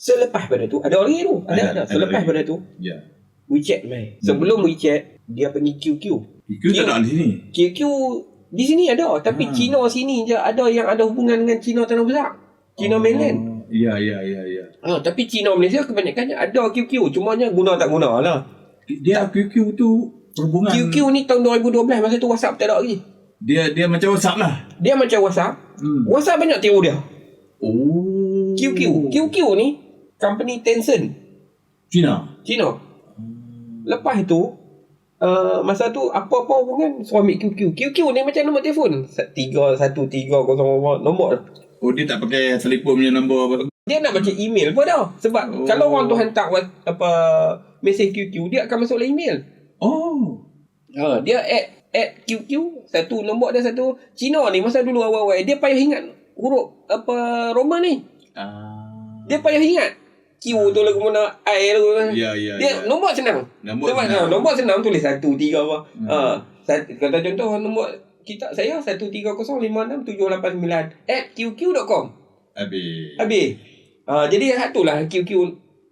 Selepas pada tu Ada lagi tu Ada, Ada, Selepas pada tu Ya. WeChat mai Sebelum WeChat Dia panggil QQ Itu tak ada di sini. QQ Di sini ada Tapi Ha. Cina sini je Ada yang ada hubungan dengan Cina Tanah Besar Cina Oh, mainland Ya, ya, ya, ya. ha, Tapi Cina Malaysia kebanyakannya ada QQ Cumanya guna tak guna lah Dia QQ tu perhubungan. QQ ni tahun 2012 Masa tu WhatsApp tak ada lagi Dia dia macam WhatsApp lah. Dia macam WhatsApp Hmm. WhatsApp banyak tiru dia Oh. QQ QQ ni Company Tencent Cina. Cina Lepas tu uh, Masa tu Apa-apa hubungan Suruh ambil QQ QQ ni macam nombor telefon Sa- Tiga Satu Tiga Kosong Nombor Oh dia tak pakai telefon punya nombor apa. Dia nak baca email pun dah Sebab Oh. Kalau orang tu hantar what- Apa Mesej QQ Dia akan masuk dalam email Oh. ha, Dia add Add QQ Satu nombor dia satu Cina ni Masa dulu awal-awal Dia payah ingat Huruf Apa Roman ni Ah. Dia payah ingat Q tu lagu mana I lagu mana Ya, ya, Dia ya. nombor senang Nombor Sebab senang. nombor senang tulis satu tiga apa. Hmm. Ha. Kata contoh nombor kita saya 130569 at qq.com. Habis. Habis. Ha, jadi itulah QQ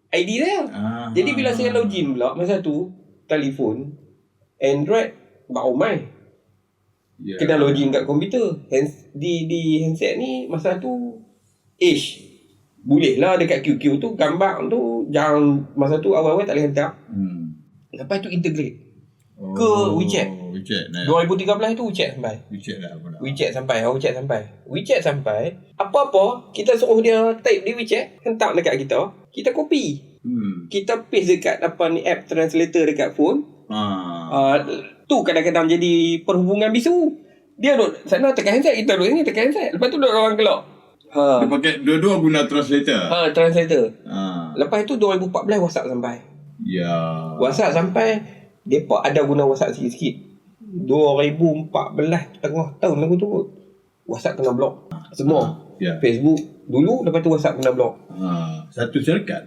ID saya. Ah. Jadi bila saya login pula masa tu telefon Android baru mai. ya. Kena login kat komputer. Hands, di di handset ni masa tu ish. Boleh lah dekat QQ tu gambar tu jangan masa tu awal-awal tak boleh hantar. Hmm. Lepas tu integrate. Oh, Ke WeChat. WeChat nah. 2013 tu WeChat sampai. WeChat lah apa dah. WeChat sampai, oh, WeChat sampai. WeChat sampai, apa-apa kita suruh dia type di WeChat, hentak dekat kita, kita copy. Hmm. Kita paste dekat apa ni app translator dekat phone. Ah. Uh, tu kadang-kadang jadi perhubungan bisu. Dia duduk sana tekan handset, kita duduk sini tekan handset. Lepas tu duduk orang kelak. Ha. Dia pakai dua-dua guna translator. Ha, translator. Ah. Lepas tu 2014 WhatsApp sampai. Ya. WhatsApp sampai, depa ada guna WhatsApp sikit-sikit. 2014 tengah tahun aku tu. WhatsApp kena block. Semua. Ya. Facebook dulu lepas tu WhatsApp kena block. Ah. Satu syarikat.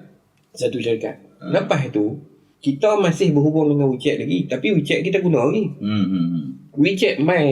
Satu syarikat. Hmm. Lepas tu kita masih berhubung dengan WeChat lagi tapi WeChat kita guna lagi. Hmm. hmm, hmm. WeChat my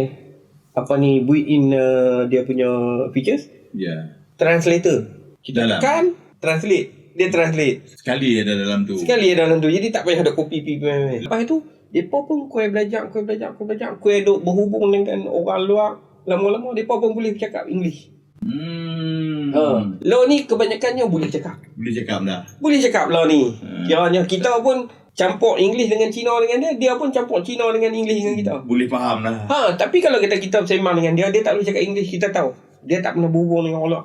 apa ni built in uh, dia punya features Ya. translator. Kita Dalam. tekan translate. Dia translate. Sekali ada dalam tu. Sekali dalam tu. Jadi tak payah ada copy pipi. Lepas tu depa pun kau belajar, kau belajar, kau belajar, kau duk berhubung dengan orang luar. Lama-lama depa pun boleh cakap English. Hmm. Ha. Law ni kebanyakannya boleh cakap. Boleh cakap dah. Boleh cakap lah ni. Hmm. Kiranya kita pun campur English dengan Cina dengan dia, dia pun campur Cina dengan English dengan kita. Boleh faham dah. Ha, tapi kalau kita kita bersembang dengan dia, dia tak boleh cakap English, kita tahu. Dia tak pernah berhubung dengan luar.